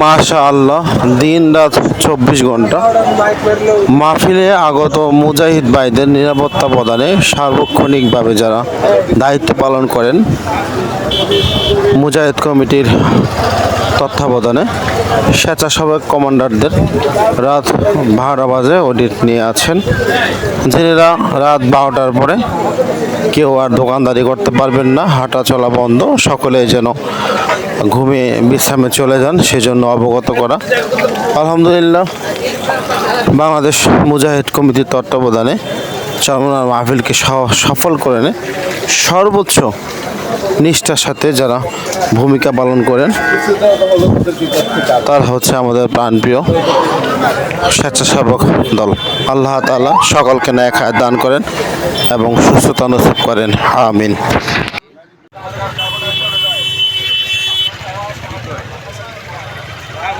মাশা আল্লাহ দিন রাত চব্বিশ ঘণ্টা। মাহফিলে আগত মুজাহিদ ভাইদের নিরাপত্তা প্রদানে সার্বক্ষণিকভাবে যারা দায়িত্ব পালন করেন, মুজাহিদ কমিটির তত্ত্বাবধানে স্বেচ্ছাসেবক কমান্ডারদের রাত বারোটা বাজে অডিট নিয়ে আছেন। যিনিরা রাত বারোটার পরে কেউ আর দোকানদারি করতে পারবেন না হাঁটা চলা বন্ধ সকলে যেন ঘুমিয়ে বিশ্রামে চলে যান, সেজন্য অবগত করা। আলহামদুলিল্লাহ, বাংলাদেশ মুজাহিদ কমিটির তত্ত্বাবধানে চরমনার মাহফিলকে সফল করে নে সর্বোচ্চ নিষ্ঠার সাথে যারা ভূমিকা পালন করেন, তার হচ্ছে আমাদের প্রাণপ্রিয় স্বেচ্ছাসেবক দল। আল্লাহ তালা সকলকে ন্যায় দান করেন এবং সুস্থতা নসিব করেন। আমিন। ভাই